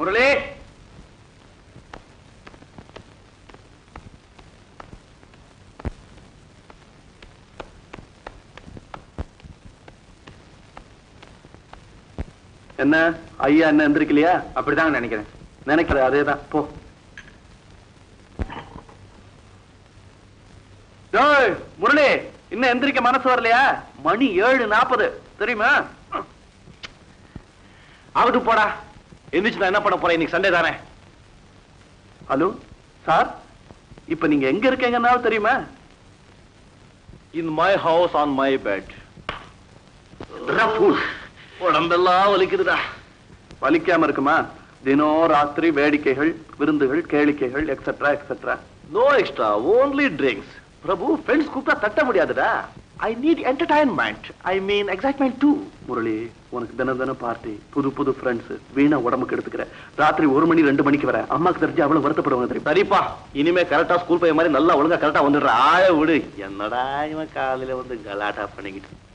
முரளி என்ன ஐயா என்ன எந்திரிக்கலையா அப்படிதான் நினைக்கிறேன் நினைக்கிறேன் அதேதான் போ முரளி இன்னும் எந்திரிக்க மனசு வரலையா மணி ஏழு நாற்பது தெரியுமா அவருக்கு போடா எந்திரிச்சு நான் என்ன பண்ண போறேன்? இன்னைக்கு சண்டே தானே. ஹலோ சார் இப்ப நீங்க எங்க இருக்கீங்கன்னாலும் தெரியுமா? In my house on my bed உடம்பெல்லாம் வலிக்குதுடா. வலிக்காம இருக்குமா? தினம் ராத்திரி வேடிக்கைகள் விருந்துகள் கேளிக்கைகள் etcetera etcetera no extra only drinks Prabhu friends கூப்பிட்டா தட்ட முடியாதுடா. I need entertainment I mean excitement too Murali உனக்கு தினம் தினம் பார்ட்டி புது புது ஃப்ரெண்ட்ஸ் வீணா உடம்புக்கு எடுத்துக்கிற. ராத்திரி ஒரு மணி ரெண்டு மணிக்கு வர. அம்மாக்கு தெரிஞ்சு அவ்வளவு வருத்தப்படுவாங்க தெரியும்? சரிப்பா இனிமே கரெக்டா ஸ்கூல் போய் மாதிரி நல்லா ஒழுங்கா கரெக்டா வந்துடுற. ஆய விடு. என்னடா இவன் காலையில வந்து கலாட்டா பண்ணிக்கிட்டு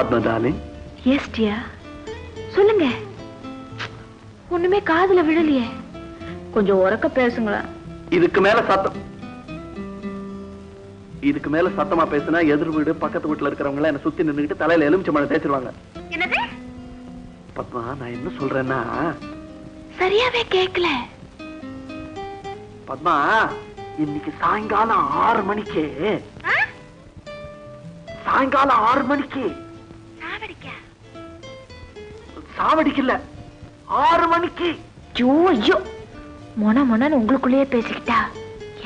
பத்மா டார்லிங் எஸ் டியா சொல்லுங்க. ஒண்ணுமே காதுல விழலையே. கொஞ்சம் உறக்க பேசுங்களேன். இதுக்கு மேல சத்தம். இதுக்கு மேல சத்தமா பேசினா எதிர் வீடு பக்கத்து வீட்டுல இருக்கிறவங்க என்ன சுத்தி நின்னுக்கிட்டு தலையில எலுமிச்சை மழை தேய்ச்சிருவாங்க. என்னது? பத்மா நான் என்ன சொல்றேன்னா? சரியாவே கேக்கல. பத்மா இன்னைக்கு சாயங்காலம் ஆறு மணிக்கு. சாயங்காலம் ஆறு மணிக்கு. சாவடிக்கல. ஆறு மணிக்கு. ஐயோ ஐயோ மொன மொனன்னு உங்களுக்குள்ளேயே பேசிக்கிட்டா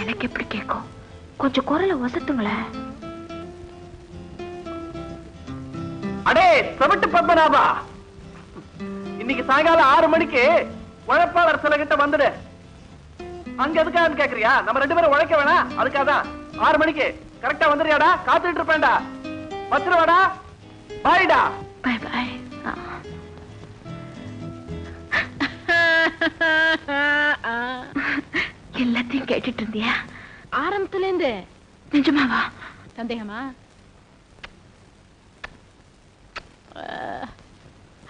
எனக்கு எப்படி கேட்கும்? கொஞ்சம் குரலை வசத்துங்களேன் அடே செவட்டு பத்மநாபா. இன்னைக்கு சாயங்காலம் ஆறு மணிக்கு உழைப்பாளர் சில கிட்ட வந்துடு. அங்க எதுக்காக கேக்குறியா? நம்ம ரெண்டு பேரும் உழைக்க வேணாம். அதுக்காக தான் ஆறு மணிக்கு. கரெக்டா வந்துடுறியாடா? காத்துட்டு இருப்பேன்டா. வச்சிருவாடா பாய்டா பை பை எல்லாத்தையும் கேட்டுட்டு இருந்தியா ஆரம்பத்துல இருந்து நிஜமாவா? சந்தேகமா?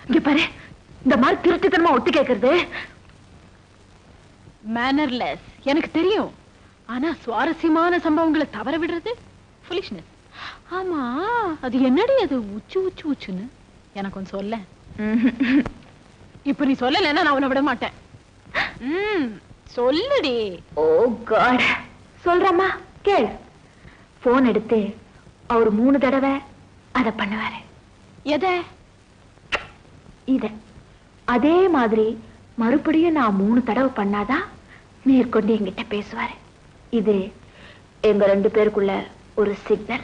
இங்க பாரு இந்த மாதிரி திருட்டுத்தனமா ஒட்டு கேக்குறது. மேனர்லெஸ் எனக்கு தெரியும். ஆனா சுவாரஸ்யமான சம்பவங்களை தவற விடுறது ஃபுலிஷ்னஸ் ஆமா அது என்னடி அது உச்சு உச்சு உச்சுன்னு? எனக்கு ஒன்று சொல்ல இப்ப நீ சொல்லலைன்னா நான் உன்னை விட மாட்டேன். ம் சொல்லுடி. ஓ காட் சொல்றேம்மா கேள். போன் எடுத்து அவர் மூணு தடவை அத பண்ணுவாரு. எதை? இத. அதே மாதிரி மறுபடியும் நான் மூணு தடவை பண்ணாதான் மேற்கொண்டு என்கிட்ட பேசுவாரு. இது எங்க ரெண்டு பேருக்குள்ள ஒரு சிக்னல்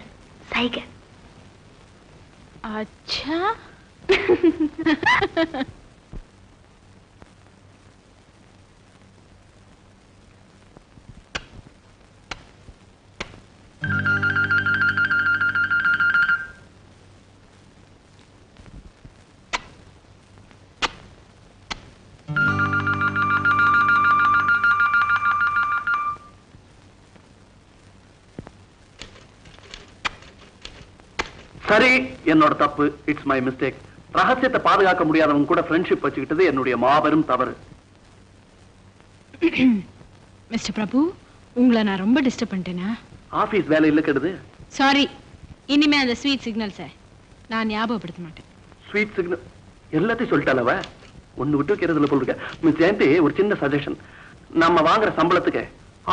சைகை. அச்சா. சரி என்னோட தப்பு. இட்ஸ் மை மிஸ்டேக் ரகசியத்தை பாதுகாக்க முடியாதவங்க கூட ஃப்ரெண்ட்ஷிப் வச்சுக்கிட்டது என்னுடைய மாபெரும் தவறு. மிஸ்டர் பிரபு உங்களை நான் ரொம்ப டிஸ்டர்ப் பண்ணிட்டேனா? ஆபீஸ் வேலை இல்ல கெடுது. சாரி இனிமே அந்த ஸ்வீட் சிக்னல்ஸை நான் ஞாபகப்படுத்த மாட்டேன். ஸ்வீட் சிக்னல் எல்லாத்தையும் சொல்லிட்டாலவ ஒண்ணு விட்டு வைக்கிறதுல போல் இருக்க. மிஸ் ஜெயந்தி ஒரு சின்ன சஜஷன் நம்ம வாங்குற சம்பளத்துக்கு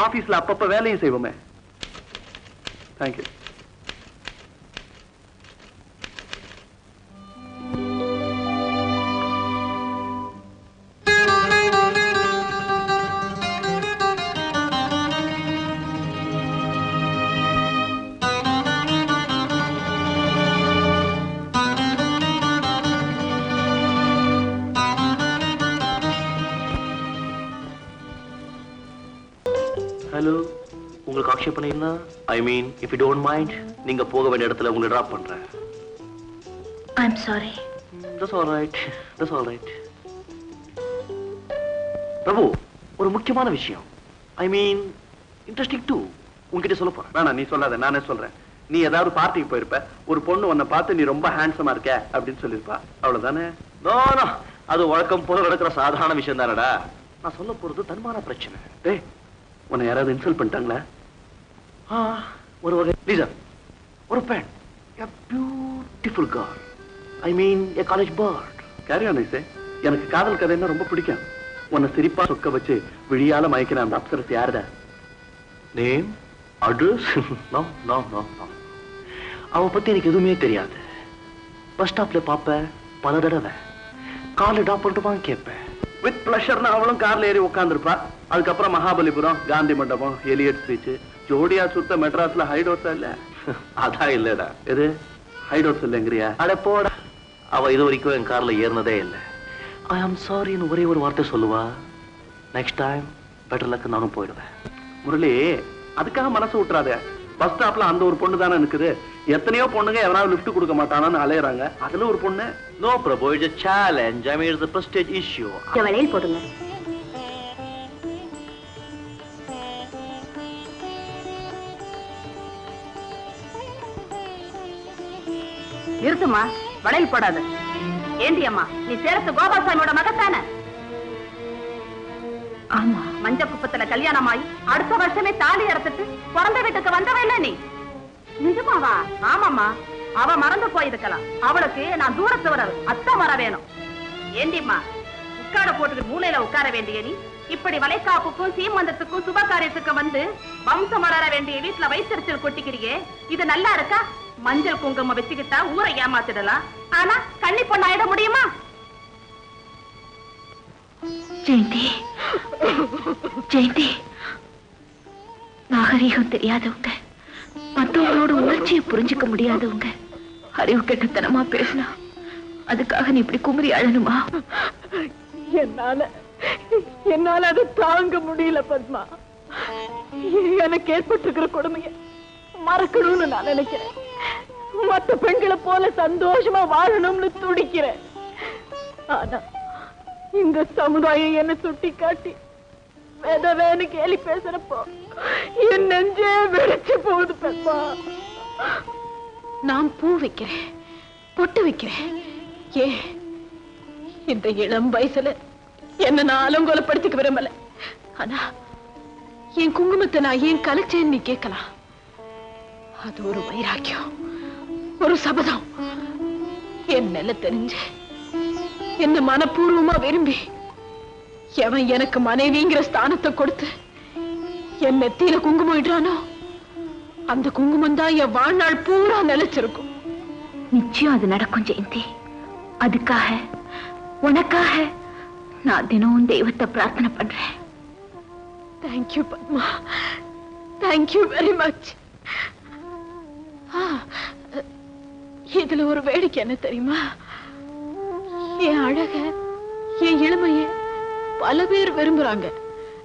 ஆபீஸ்ல அப்பப்ப வேலையும் செய்வோமே. தேங்க்யூ ஹலோ உங்களுக்கு ஆக்ஷேபனை என்ன I mean if you don't mind நீங்க போக வேண்டிய இடத்துல உங்களை டிராப் பண்றேன். I'm sorry that's all right that's all right Prabhu ஒரு முக்கியமான விஷயம். ஐ மீன் இன்ட்ரெஸ்டிங் டூ உன்கிட்ட சொல்ல போறேன். வேணாம் நீ சொல்லாத நானே சொல்றேன். நீ ஏதாவது பார்ட்டிக்கு போயிருப்ப ஒரு பொண்ணு உன்னை பார்த்து நீ ரொம்ப ஹேண்ட்ஸமா இருக்க அப்படின்னு சொல்லிருப்பா அவ்வளவுதானே? நோ நோ அது வழக்கம் போல நடக்கிற சாதாரண விஷயம் தானடா. நான் சொல்ல போறது தன்மான பிரச்சனை. டேய் உன்னை யாராவது இன்சல்ட் பண்ணிட்டாங்களா? ஆ, ஒரு வகை. லீசா ஒரு பெண். A beautiful car I mean a college bird carry on I say எனக்கு காதல் கதைன்னா ரொம்ப பிடிக்கும். உன்னை சிரிப்பா சொக்க வச்சு விழியால மயக்கிற அந்த அப்சரஸ் யாருடா? Name address no no no no அவ பத்தி எனக்கு எதுவுமே தெரியாது. பஸ் ஸ்டாப்ல பாப்ப பல தடவை. காலு டாப் பண்ணிட்டுமான்னு கேட்பேன் வித் பிளஷர்னு அவளும் கார்ல ஏறி உட்காந்துருப்பா அதுக்கப்புறம் மகாபலிபுரம் காந்தி மண்டபம் எலியட் ஸ்பீச் ஜோடியா சுத்த மெட்ராஸ்ல ஹைடோட்ஸா இல்ல. அதான் இல்லடா. எது? ஹைடோட்ஸ் இல்லைங்கிறியா? அட போடா. அவ இது வரைக்கும் என் கார்ல ஏறினதே இல்லை. ஐ ஆம் சாரின்னு ஒரே ஒரு வார்த்தை சொல்லுவா. நெக்ஸ்ட் டைம் பெட்டர் லக் நானும் போயிடுவேன். முரளி அதுக்காக மனசு விட்டுறாத பஸ் ஸ்டாப்ல அந்த ஒரு பொண்ணு தானே இருக்குது எத்தனையோ பொண்ணுங்க எவனாவது லிஃப்ட் கொடுக்க மாட்டானான்னு அலையறாங்க. அதுல ஒரு பொண்ணு. No Prabhu it's challenge I mean it's prestige issue இந்த வளையல் போடுங்க. நிறுத்துமா வளையல் போடாத. ஏண்டி அம்மா நீ சேரத்து கோபாலசாமியோட மகத்தானே ஆமா. மஞ்ச குப்பத்துல கல்யாணமாயி அடுத்த வருஷமே தாலி அறுத்துட்டு பிறந்த வீட்டுக்கு வந்தவ இல்ல நீ? நிஜமாவா? ஆமாமா அவ மறந்து போயிருக்கலாம். அவளுக்கு நான் தூரத்து வர அத்தம் வர வேணும். ஏண்டிம்மா உட்கார போட்டுக்கு மூலையில உட்கார வேண்டிய நீ? இப்படி வளைக்காப்புக்கும் சீமந்தத்துக்கும் சுப காரியத்துக்கும் வந்து வம்சம் வளர வேண்டிய வீட்டுல வைத்தறிச்சல் கொட்டிக்கிறியே? இது நல்லா இருக்கா? மஞ்சள் குங்குமம் வச்சுக்கிட்டா ஊரை ஏமாத்திடலாம். ஆனா கண்ணி பொண்ணாயிட முடியுமா? ஜெயந்தி. ஜெயந்தி. நாகரீகம் தெரியாதவங்க மத்தவங்களோட உணர்ச்சியை புரிஞ்சுக்க முடியாதவங்க அறிவு கெட்டத்தனமா பேசினா அதுக்காக நீ இப்படி குமரி அழணுமா? என்னால என்னால அதை தாங்க முடியல பத்மா. எனக்கு ஏற்பட்டிருக்கிற கொடுமைய மறக்கணும்னு நான் நினைக்கிறேன். மற்ற பெண்களை போல சந்தோஷமா வாழணும்னு துடிக்கிறேன். ஆனா இந்த சமுதாயம் என்ன சுட்டி காட்டி வேத கேலி பேசுறப்போ என் நெஞ்சே வெடிச்சு போகுது பத்மா நான் பூ வைக்கிறேன் பொட்டு வைக்கிறேன். ஏ இந்த இளம் வயசுல என்ன நான் அலங்கோலப்படுத்திக்க விரும்பல. ஆனா என் குங்குமத்தை நான் ஏன் கலைச்சேன்னு நீ கேட்கலாம். அது ஒரு வைராக்கியம் ஒரு சபதம். என் நில தெரிஞ்சு என்ன மனப்பூர்வமா விரும்பி எவன் எனக்கு மனைவிங்கிற ஸ்தானத்தை கொடுத்து என் நெத்தியில குங்குமம் இடுறானோ அந்த குங்குமம் தான் என் வாழ்நாள் பூரா நிலைச்சிருக்கும் நிச்சயம் அது நடக்கும் ஜெயந்தி. அதுக்காக உனக்காக நான் தினமும் தெய்வத்தை பிரார்த்தனை பண்றேன். Thank you Padma. Thank you very much இதுல ஒரு வேடிக்கை என்ன தெரியுமா? என் அழக என் இளமைய பல பேர் விரும்புறாங்க.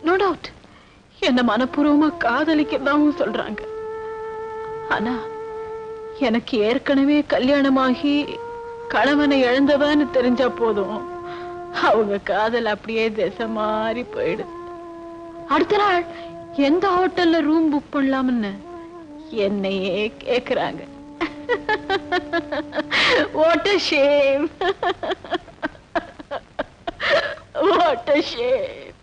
நோ டவுட் என்ன மனப்பூர்வமா காதலிக்கிறதாவும் சொல்றாங்க. ஆனா எனக்கு ஏற்கனவே கல்யாணமாகி கணவனை இழந்தவன்னு தெரிஞ்சா போதும். அவங்க காதல் அப்படியே திசை மாறி போயிடுது அடுத்த நாள் எந்த ஹோட்டல்ல ரூம் புக் பண்ணலாம்னு என்னையே கேக்குறாங்க. What a shame. What a shame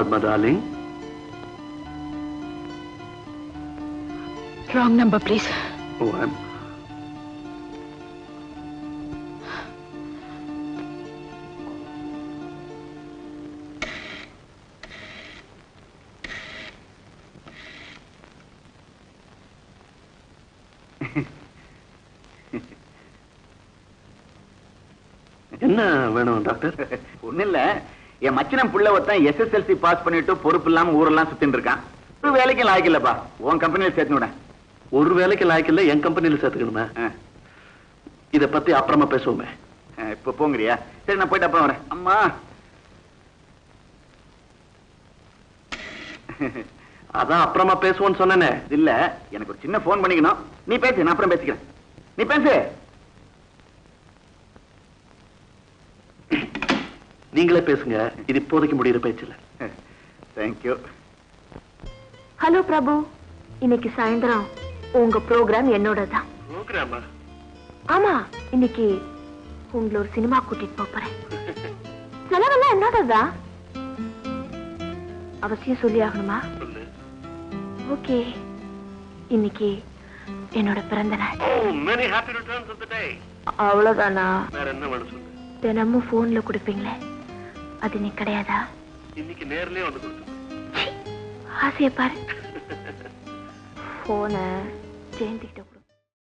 Padma, darling. Wrong number, please. Oh, I'm... என்ன வேணும் டாக்டர் ஒன்றும் இல்லை என் மச்சினம் புள்ள ஒருத்தன் எஸ்எஸ்எல்சி பாஸ் பண்ணிட்டு பொறுப்பு இல்லாம ஊரெல்லாம் சுத்தின்னு இருக்கான். ஒரு வேலைக்கும் லாய்க்கில்லப்பா உன் கம்பெனியில சேர்த்து விட ஒரு வேலைக்கு லாய்க்கில்ல என் கம்பெனில சேர்த்துக்கணுமே. இத பத்தி அப்புறமா பேசுவோமே. இப்ப போங்கறியா? சரி நான் போயிட்டு அப்புறம் வரேன். அம்மா. அதான் அப்புறமா பேசுவோன்னு சொன்னேனே. இல்ல எனக்கு ஒரு சின்ன போன் பண்ணிக்கணும். நீ பேசு நான் அப்புறம் பேசிக்கிறேன். நீ பேசு. நீங்களே பேசுங்க. இது இப்போதைக்கு முடியிற பேச்சு இல்ல. தேங்க்யூ ஹலோ பிரபு இன்னைக்கு சாயந்தரம். உங்க ப்ரோக்ராம் என்னோட தான் ப்ரோக்ராமா ஆமா இன்னைக்கு உங்களை ஒரு சினிமா கூட்டிட்டு போறேன். செலவெல்லாம் என்னோடதா அவசியம் சொல்லி ஆகணுமா? ஓகே. இன்னைக்கு என்னோட பிறந்த நாள். அவ்வளவுதானா? தினமும் போன்ல கொடுப்பீங்களே. அது நீ கிடையாதா? இன்னைக்கு நேர்லயே வந்து கொடுத்து ஆசைய பாரு. போன ஜெயந்திக்கிட்ட